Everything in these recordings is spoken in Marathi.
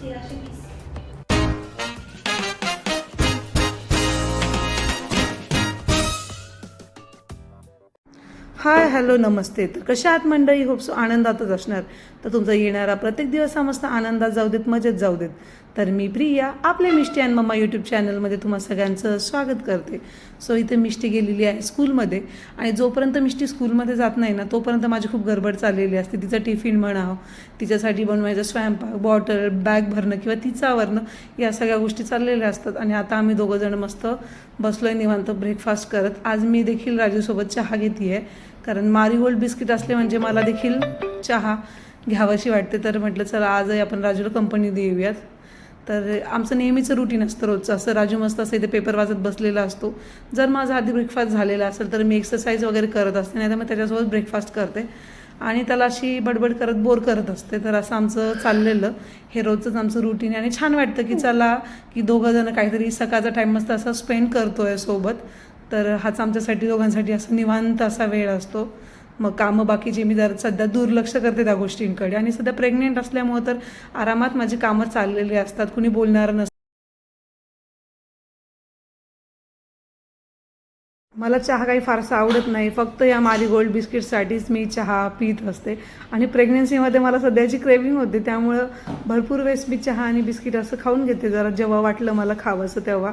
तेराशे वीस हाय हॅलो नमस्ते. तर कशा आहात मंडळी? होप सो आनंदातच असणार. तर तुमचा येणारा प्रत्येक दिवस हा मस्त आनंदात जाऊ देत मजेत जाऊ देत. तर मी प्रिया आपल्या मिष्टी आणि मम्मा यूट्यूब चॅनलमध्ये तुम्हा सगळ्यांचं स्वागत करते. सो इथे मिष्टी गेलेली आहे स्कूलमध्ये आणि जोपर्यंत मिष्टी स्कूलमध्ये जात नाही ना तोपर्यंत माझी खूप गडबड चाललेली असते. तिचं टिफिन म्हणावं तिच्यासाठी बनवायचं स्वयंपाक बॉटल बॅग भरणं किंवा तिचं आवरणं या सगळ्या गोष्टी चाललेल्या असतात. आणि आता आम्ही दोघं जण मस्त आहे निवांत ब्रेकफास्ट करत. आज मी देखील राजूसोबत चहा घेते आहे कारण मारीगोल्ड बिस्किट असले म्हणजे मला देखील चहा घ्यावाशी वाटते. तर म्हटलं चला आजही आपण राजूला कंपनी देऊयात. तर आमचं नेहमीचं रुटीन असतं रोजचं. असं राजू मस्त असं इथे पेपर वाचत बसलेला असतो. जर माझा आधी ब्रेकफास्ट झालेला असेल तर मी एक्सरसाइज वगैरे करत असते नाही तर मग त्याच्यासोबत ब्रेकफास्ट करते. आणि त्याला अशी बडबड करत बोर करत असते. तर असं आमचं चाललेलं. हे रोजचंच आमचं रुटीन आणि छान वाटतं की चला की दोघं जण काहीतरी सकाळचा टाईम मस्त असा स्पेंड करतोय सोबत. तर हाच आमच्यासाठी दोघांसाठी असं निवांत असा वेळ असतो. मग कामं बाकीचे मी जर सध्या दुर्लक्ष करते त्या गोष्टींकडे. आणि सध्या प्रेग्नेंट असल्यामुळं तर आरामात माझी कामं चाललेली असतात. कुणी बोलणारं नसतं मला चहा काही फारसा आवडत नाही. फक्त या माझी गोल्ड बिस्किटसाठीच मी चहा पित असते. आणि प्रेग्नन्सीमध्ये मला सध्याची क्रेविंग होते. त्यामुळं भरपूर वेळेस मी चहा आणि बिस्किट असं खाऊन घेते. जरा जेव्हा वाटलं मला खावंसं तेव्हा.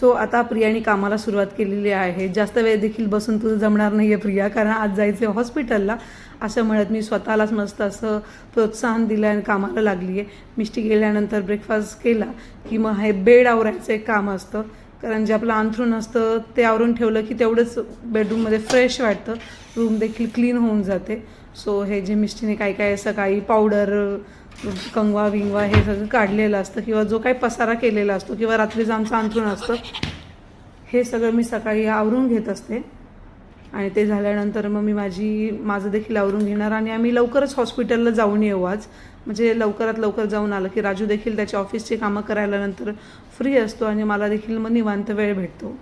सो आता प्रियाने कामाला सुरुवात केलेली आहे. जास्त वेळ देखील बसून तुझं जमणार नाही आहे प्रिया कारण आज जायचं आहे हॉस्पिटलला असं म्हणत मी स्वतःलाच मस्त असं प्रोत्साहन दिलं आणि कामाला लागली आहे मिष्टी गेल्यानंतर ब्रेकफास्ट केला की मग हे बेड आवरायचं एक काम असतं. कारण जे आपलं अंथरूण असतं ते आवरून ठेवलं की तेवढंच बेडरूममध्ये फ्रेश वाटतं. रूम देखील क्लीन होऊन जाते. सो हे जे मिष्टीने काय काय सकाळी पावडर कंगवा विंगवा हे सगळं काढलेलं असतं किंवा जो काही पसारा केलेला असतो किंवा रात्रीचं आमचं अंथरूण असतं हे सगळं मी सकाळी आवरून घेत असते. आणि ते झाल्यानंतर मग मी माझी माझं देखील आवरून घेणार आणि आम्ही लवकरच हॉस्पिटलला जाऊन येऊ आज. म्हणजे लवकरात लवकर जाऊन आलं की राजू देखील त्याच्या ऑफिसची कामं करायला नंतर फ्री असतो आणि मला देखील मग निवांत वेळ भेटतो.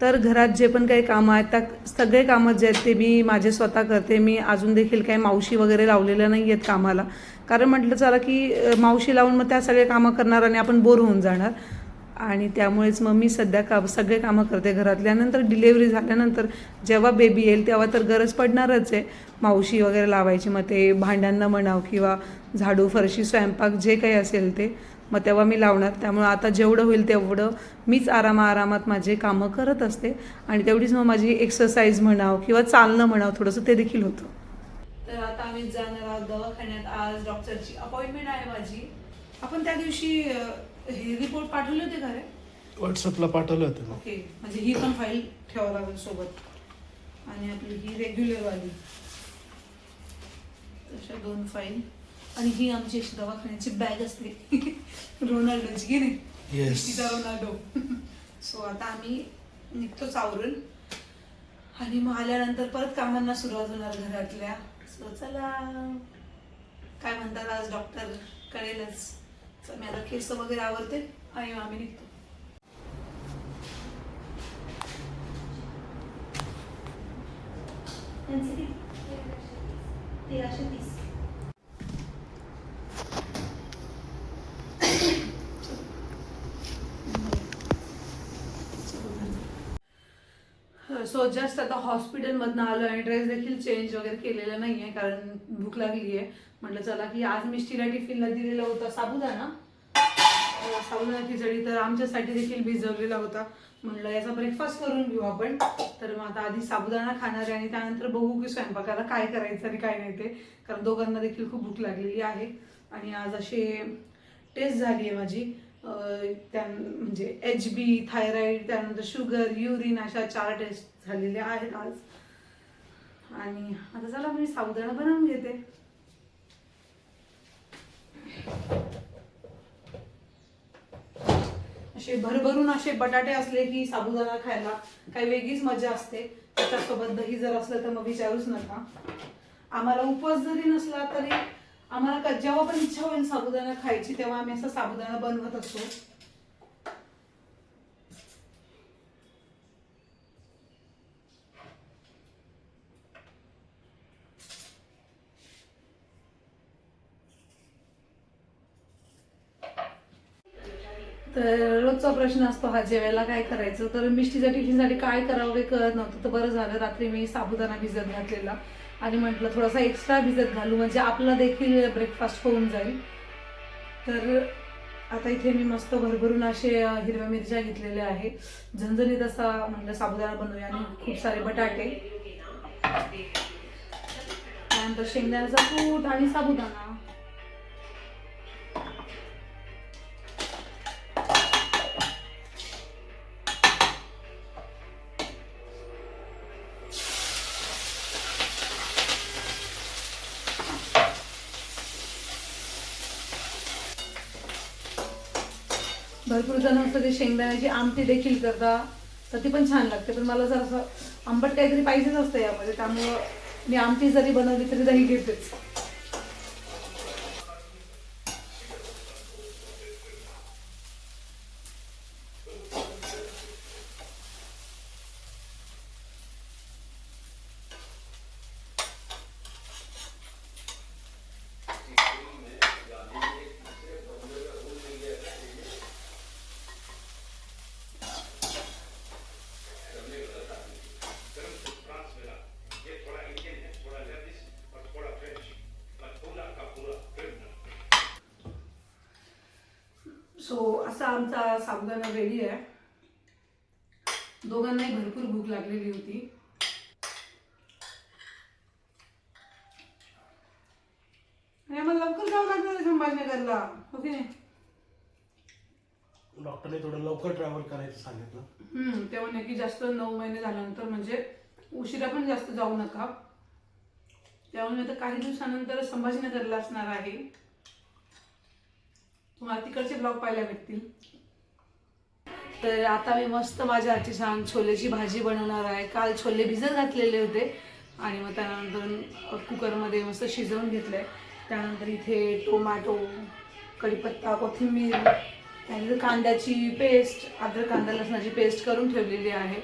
तर घरात जे पण काही कामं आहेत त्या सगळे कामं जे आहेत ते मी माझे स्वतः करते. मी अजून देखील काही मावशी वगैरे लावलेल्या नाही आहेत कामाला. कारण म्हटलं चला की मावशी लावून मग त्या सगळे कामं करणार आणि आपण बोर होऊन जाणार. आणि त्यामुळेच मग मी सध्या का सगळे कामं करते घरातल्यानंतर डिलेवरी झाल्यानंतर जेव्हा बेबी येईल तेव्हा तर गरज पडणारच आहे. मावशी वगैरे लावायची मग ते भांड्यांना म्हणाव किंवा झाडू फरशी स्वयंपाक जे काही असेल ते. मग तेव्हा मी लावणार. त्यामुळं आता जेवढं होईल तेवढं मीच आरामा आरामात माझे कामं करत असते. आणि तेवढीच मग माझी एक्सरसाइज म्हणाव किंवा चालणं म्हणावं थोडंसं ते देखील होतं. तर आता आम्ही जाणार आहोत दवाखान्यात. आज डॉक्टरची अपॉइंटमेंट आहे माझी. आपण त्या दिवशी हे रिपोर्ट पाठवले होते का रे? व्हॉट्सअपला पाठवलं होतं ओके. म्हणजे ही पण फाईल ठेवावं लागेल सोबत. आणि आपली ही रेग्युलर वाली. तशा दोन फाईल आणि ही आमची अशी दवाखान्याची बॅग असते. रोनाल्डोची की नाही. तिचा रोनाल्डो. सो आता आम्ही निघतोच आवरून आणि मग आल्यानंतर परत कामांना सुरुवात होणार घरातल्या. सो चला. काय म्हणतात आज डॉक्टर कळेलच. तर मी आता केस वगैरे आवरते आणि मग आम्ही निघतो. तेराशे वीस सो जस्ट आता हॉस्पिटलमधनं आलो आणि ड्रेस देखील चेंज वगैरे केलेला नाही आहे कारण भूक लागली आहे म्हटलं चला की आज मिस्टीला टिफिनला दिलेला होता साबुदाणा. अं, साबुदाणा खिचडी तर आमच्यासाठी देखील भिजवलेला होता. म्हटलं याचा ब्रेकफास्ट करून घेऊ आपण. तर मग आता आधी साबुदाणा खाणार आहे आणि त्यानंतर बघू की स्वयंपाकाला काय करायचं आणि काय नाही ते. कारण दोघांना देखील खूप भूक लागलेली आहे. आणि आज असे टेस्ट झाली आहे माझी त्या म्हणजे एच बी थायरॉईड त्यानंतर शुगर युरिन अशा चार टेस्ट झालेल्या आहेत आज. आणि आता चला मी साबुदाणा बनवून घेते. असे भरभरून असे बटाटे असले की साबुदाणा खायला काही वेगळीच मजा असते. त्याच्यासोबत दही जर असलं तर मग विचारूच नका. आम्हाला उपवास जरी नसला तरी आम्हाला जेव्हा पण इच्छा होईल साबुदाणा खायची तेव्हा आम्ही असं साबुदाणा बनवत असतो. तर रोजचा प्रश्न असतो हा जेवायला काय करायचं? तर मिष्टीच्या टिफिनसाठी काय करावं काही कळत नव्हतं. तर बरं झालं रात्री मी साबुदाणा भिजत घातलेला आणि म्हटलं थोडासा एक्स्ट्रा भिजत घालू म्हणजे आपला देखील ब्रेकफास्ट होऊन जाईल. तर आता इथे मी मस्त भरभरून असे हिरव्या मिरच्या घेतलेल्या आहे. झणझणीत असा म्हटलं साबुदाणा बनवूया आणि खूप सारे बटाटे. त्यानंतर शेंगदाण्याचा कूट आणि साबुदाणा. भरपूर जण असतं ते शेंगदाण्याची आमटी देखील करता तर ती पण छान लागते. पण मला जर असं आंबट काहीतरी पाहिजेच असतं यामध्ये. त्यामुळं मी आमटी जरी बनवली तरी दही घेतेच. आमचा साबुदाणा रेडी आहे. दोघांनाही भरपूर भूक लागलेली होती. आणि आम्हाला लवकर जावं लागणार आहे संभाजीनगरला. की नाही डॉक्टरने थोडं लवकर ट्रॅव्हल करायचं सांगितलं. हम्म, ते म्हणे की जास्त नऊ महिने झाल्यानंतर म्हणजे उशिरा पण जास्त जाऊ नका. त्यामुळे आता काही दिवसानंतर संभाजीनगरला असणार आहे. तुम्हाला तिकडचे ब्लॉग पाहायला भेटतील. तर आता मी मस्त माझ्या हातची छान छोलेची भाजी बनवणार आहे. काल छोले भिजत घातलेले होते. आणि मग त्यानंतर कुकरमध्ये मस्त शिजवून घेतलं आहे त्यानंतर इथे टोमॅटो कढीपत्ता कोथिंबीर त्यानंतर कांद्याची पेस्ट अद्रक कांदा लसणाची पेस्ट करून ठेवलेली आहे.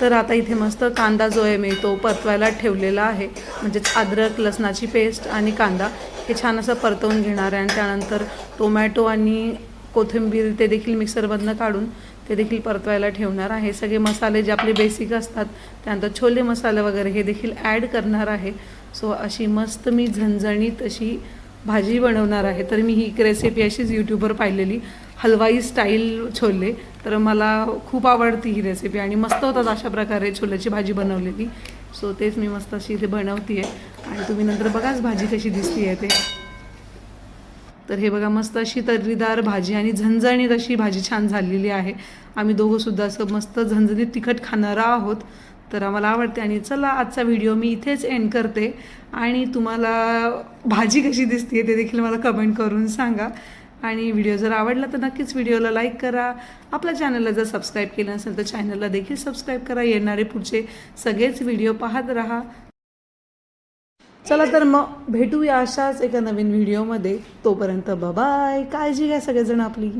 तर आता इथे मस्त कांदा जो आहे मी तो परतवायला ठेवलेला आहे. म्हणजेच अद्रक लसणाची पेस्ट आणि कांदा हे छान असं परतवून घेणार आहे. आणि त्यानंतर टोमॅटो आणि कोथिंबीर ते देखील मिक्सरमधनं काढून ते देखील परतवायला ठेवणार आहे. सगळे मसाले जे आपले बेसिक असतात त्यानंतर छोले मसाले वगैरे हे देखील ॲड करणार आहे. सो अशी मस्त मी झणझणीत अशी भाजी बनवणार आहे. तर मी ही एक रेसिपी अशीच यूट्यूबवर पाहिलेली. हलवाई स्टाईल छोले तर मला खूप आवडती ही रेसिपी आणि मस्त होतात अशा प्रकारे छोल्याची भाजी बनवलेली. सो तेच मी मस्त अशी इथे बनवते आहे आणि तुम्ही नंतर बघाच भाजी कशी दिसती आहे ते तर हे बघा मस्त अशी तर्रीदार भाजी आणि झणझणीत अशी भाजी छान झालेली आहे. आम्ही दोघंसुद्धा असं मस्त झणझणीत तिखट खाणारा आहोत. तर आम्हाला आवडते आणि चला आजचा व्हिडिओ मी इथेच एंड करते. आणि तुम्हाला भाजी कशी दिसते ते देखील मला कमेंट करून सांगा. आणि व्हिडिओ जर आवडला तर नक्कीच व्हिडिओला लाईक करा. आपल्या चॅनलला जर सबस्क्राईब केलं नसेल तर चॅनलला देखील सबस्क्राईब करा. येणारे पुढचे सगळेच व्हिडिओ पाहत राहा. चला तर मग भेटूया अशाच एका नवीन व्हिडिओमध्ये तोपर्यंत बाय काळजी घ्या सगळेजण आपली.